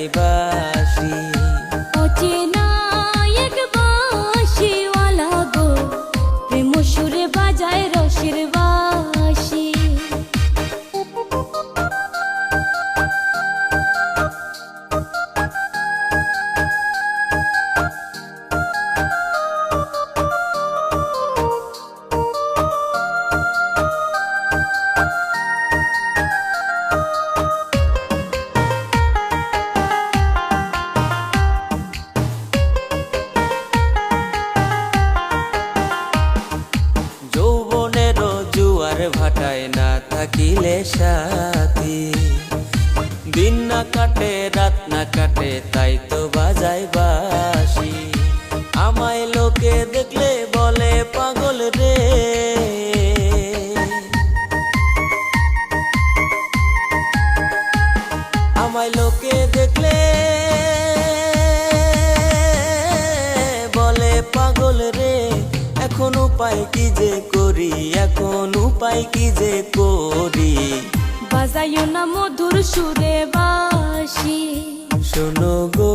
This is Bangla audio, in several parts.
বাজাই থাকিলে সাথী। দিন না কাটে রাত না কাটে তাই তো বাজাই বাসি উপায় কি যে করি? এখন উপায় কি যে করি? বাজাইও না মধুর সুরে বাসি শোনো গো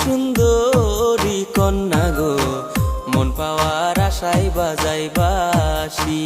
সুন্দরী কন্যা গো মন পাওয়ার আশায় বাজাই বাসি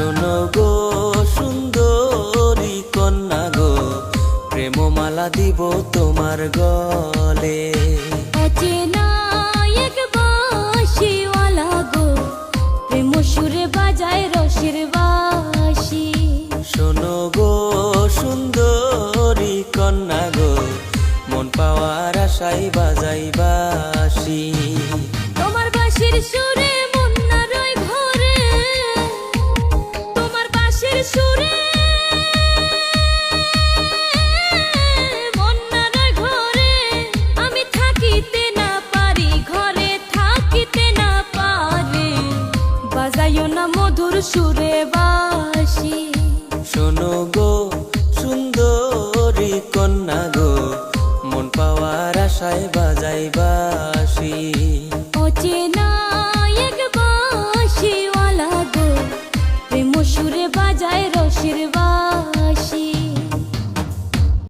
শোনো গো সুন্দরী কন্যা গো প্রেমমালা দিব তোমার গলে। অচেনা এক বাঁশিওয়ালা গো প্রেম সুরে বাজায় রসের বাঁশি। শোনো গো সুন্দরী কন্যা গো মন পাওয়ার আশাই বাজাই বাসি সুরে বাঁশি শোনো গো